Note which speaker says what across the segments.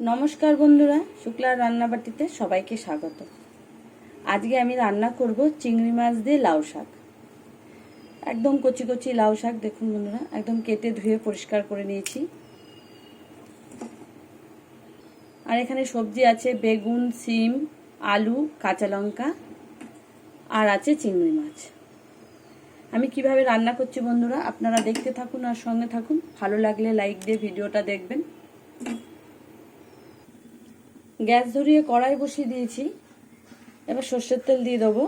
Speaker 1: নমস্কার বন্ধুরা শুক্লার রান্নাবাটিতে সবাইকে স্বাগত। আজকে আমি রান্না করব চিংড়ি মাছ দিয়ে লাউ শাক। একদম কচি কচি লাউ শাক, দেখুন বন্ধুরা, একদম কেটে ধুয়ে পরিষ্কার করে নিয়েছি। আর এখানে সবজি আছে বেগুন, সিম, আলু, কাঁচা লঙ্কা, আর আছে চিংড়ি মাছ। আমি কীভাবে রান্না করছি বন্ধুরা, আপনারা দেখতে থাকুন আর সঙ্গে থাকুন। ভালো লাগলে লাইক দিয়ে ভিডিওটা দেখবেন। গ্যাস ধরিয়ে কড়াই বসিয়ে দিয়েছি। এবার সর্ষের তেল দিয়ে দেবো।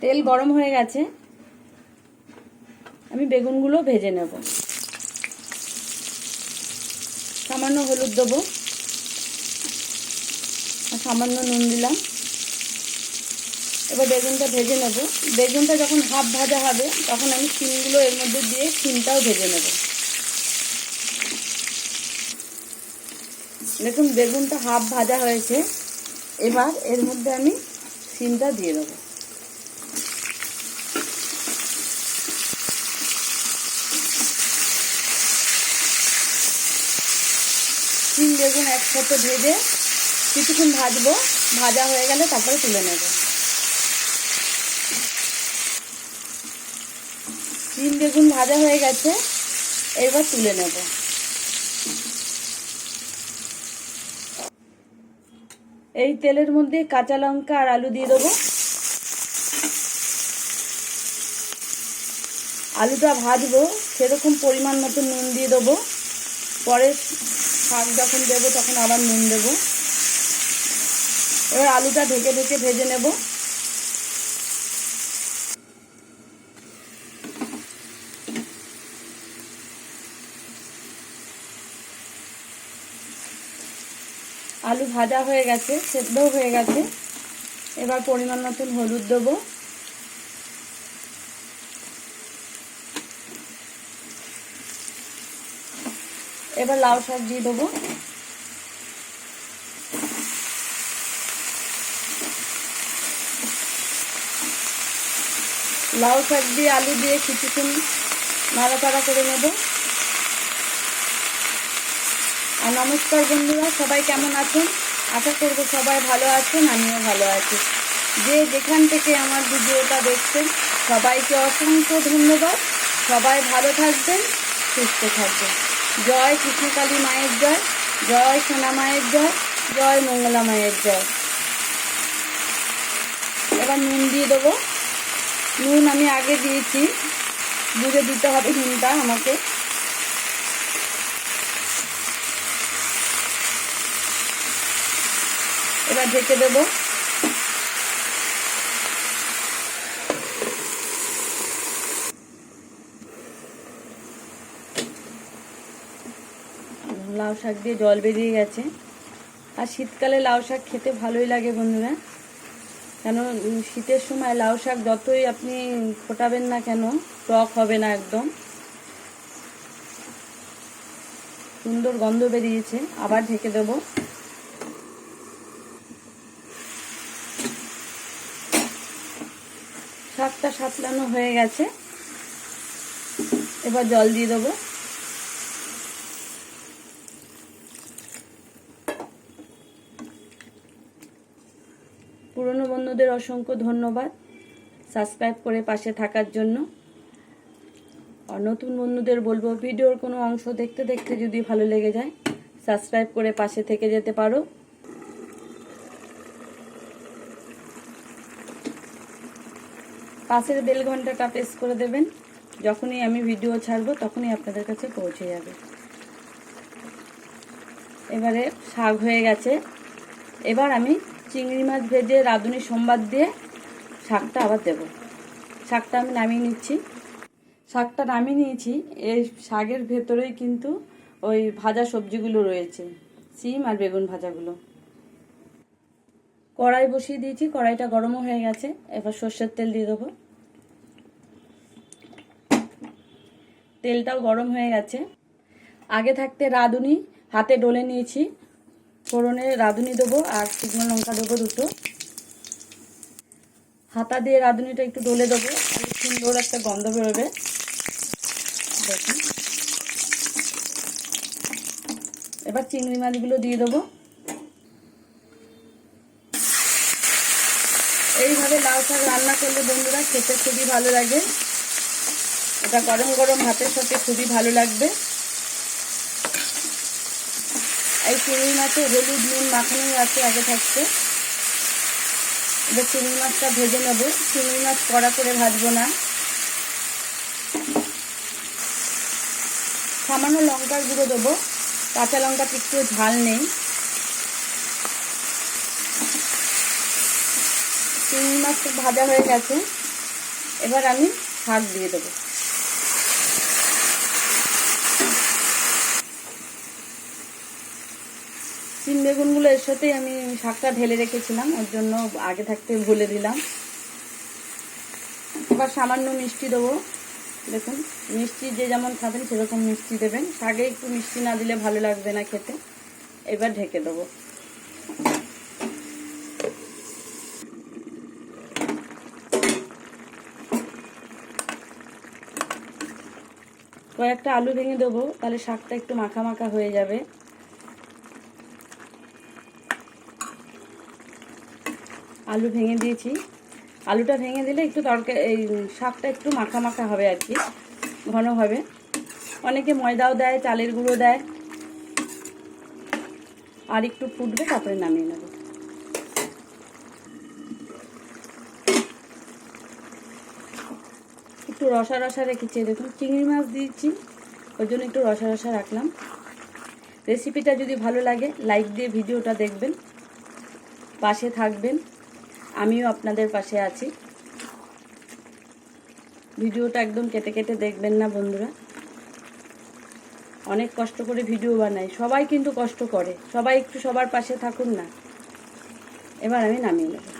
Speaker 1: তেল গরম হয়ে গেছে। আমি বেগুনগুলো ভেজে নেব। সামান্য হলুদ দেবো। আর সামান্য নুন দিলাম। এবার বেগুনটা ভেজে নেব। বেগুনটা যখন হাফ ভাজা হবে, তখন আমি সিমগুলো এর মধ্যে দিয়ে সিমটাও ভেজে নেব। দেখুন বেগুনটা হাফ ভাজা হয়েছে, এবার এর মধ্যে আমি সিমটা দিয়ে দেবো। সিম বেগুন একসাথে ভেজে কিছুক্ষণ ভাজবো, ভাজা হয়ে গেলে তারপরে তুলে নেব। সিম বেগুন ভাজা হয়ে গেছে, এবার তুলে নেব। এই তেলের মধ্যে কাঁচা লঙ্কা আর আলু দিয়ে দেবো। আলুটা ভাজবো, সেরকম পরিমাণ মতো নুন দিয়ে দেবো। পরে শাক যখন দেবো, তখন আবার নুন দেবো। এবার আলুটা ঢেকে ঢেকে ভেজে নেব। আলু ভাজা হয়ে গেছে সেদ্ধ হয়ে গেছে। এবার পরিমাণ মতন হলুদ দেবো। এবার লাউ শাক দিয়ে দেবো। লাউ শাক দিয়ে আলু দিয়ে কিছুক্ষণ নাড়াচাড়া করে নেব। আর নমস্কার বন্ধুরা, সবাই কেমন আছেন? আশা করব সবাই ভালো আছেন, আমিও ভালো আছি। যে যেখান থেকে আমার ভিডিওটা দেখছেন, সবাইকে অসংখ্য ধন্যবাদ। সবাই ভালো থাকবেন, সুস্থ থাকবেন। জয় কৃষ্ণকালী মায়ের জয় জয় সোনা মায়ের জয় জয় মঙ্গলা মায়ের জয়। এবার নুন দিয়ে দেবো। নুন আমি আগে দিয়েছি, বুঝে দিতে হবে নুনটা আমাকে। এবার ঢেকে দেবো। লাউ শাক দিয়ে জল বেরিয়ে গেছে। আর শীতকালে লাউ শাক খেতে ভালোই লাগে বন্ধুরা। কেন শীতের সময় লাউ শাক যতই আপনি ফোটাবেন না কেন, টক হবে না একদম। সুন্দর গন্ধ বেরিয়েছে। আবার ঢেকে দেব। শাকটা সাতলানো হয়ে গেছে। এবার জল দিয়ে দেবো। পুরনো বন্ধুদের অসংখ্য ধন্যবাদ সাবস্ক্রাইব করে পাশে থাকার জন্য। আর নতুন বন্ধুদের বলব, ভিডিওর কোনো অংশ দেখতে দেখতে যদি ভালো লেগে যায়, সাবস্ক্রাইব করে পাশে থেকে যেতে পারো। পাশের বেল ঘন্টাটা প্রেস করে দেবেন। যখনই আমি ভিডিও ছাড়বো, তখনই আপনাদের কাছে পৌঁছে যাবে। এবারে শাক হয়ে গেছে। এবার আমি চিংড়ি মাছ ভেজে রাঁধুনি সোমবার দিয়ে শাকটা আবার দেব। শাকটা আমি নামিয়ে নিচ্ছি। শাকটা নামিয়ে নিয়েছি। এই শাকের ভেতরেই কিন্তু ওই ভাজা সবজিগুলো রয়েছে। সিম আর বেগুন ভাজাগুলো। কড়াই বসিয়ে দিয়েছি, কড়াইটা গরমও হয়ে গেছে। এবার সর্ষের তেল দিয়ে দেবো। তেলটাও গরম হয়ে গেছে। আগে থাকতে রাঁধুনি, হাতে ডলে নিয়েছি। ফোড়নে রাঁধুনি দেবো আর শুকনো লঙ্কা দেবো দুটো। হাতা দিয়ে রাঁধুনিটা একটু ডলে দেবো সুন্দর একটা গন্ধ বেরোবে। দেখুন। এবার চিংড়ি মাছগুলো দিয়ে দেবো। এইভাবে লাউ শাক রান্না করলে বন্ধুরা খেতে খুবই ভালো লাগে। এটা গরম গরম ভাতের সাথে খুবই ভালো লাগবে। এই চিংড়ি মাছে হলুদ, নুন, মাখানোই আছে আগে থাকতে। এবার চিংড়ি মাছটা ভেজে নেব। চিংড়ি মাছ কড়া করে ভাজবো না। সামান্য লঙ্কার গুঁড়ো দেবো। কাঁচা লঙ্কাতে একটু ঝাল নেই। চিংড়ি মাছ তো ভাজা হয়ে গেছে। এবার আমি শাক দিয়ে দেবো। চিন বেগুনগুলো এর সাথেই আমি শাকটা ঢেলে রেখেছিলাম, ওর জন্য আগে থাকতে ভুলে দিলাম। এবার সামান্য মিষ্টি দেবো। দেখুন, মিষ্টি যে যেমন খাবেন সেরকম মিষ্টি দেবেন। শাকে একটু মিষ্টি না দিলে ভালো লাগবে না খেতে। এবার ঢেকে দেবো। কয়েকটা আলু ভেঙে দেবো, তাহলে শাকটা একটু মাখা মাখা হয়ে যাবে। আলু ভেঙে দিয়েছি। আলুটা ভেঙে দিলে একটু তরকারি এই শাকটা একটু মাখা মাখা হবে আর কি, ঘন হবে। অনেকে ময়দাও দেয়, চালের গুঁড়ো দেয়। আর একটু ফুটবে, তারপরে নামিয়ে নেব। রসা রসা রেখেছি, দেখুন চিংড়ি মাছ দিয়েছি, ওই জন্য একটু রসা রসা রাখলাম। রেসিপিটা যদি ভালো লাগে, লাইক দিয়ে ভিডিওটা দেখবেন, পাশে থাকবেন, আমিও আপনাদের পাশে আছি। ভিডিওটা একদম কেটে কেটে দেখবেন না বন্ধুরা। অনেক কষ্ট করে ভিডিও বানাই, সবাই কিন্তু কষ্ট করে, সবাই একটু সবার পাশে থাকুন না। এবার আমি নামিয়ে নেব।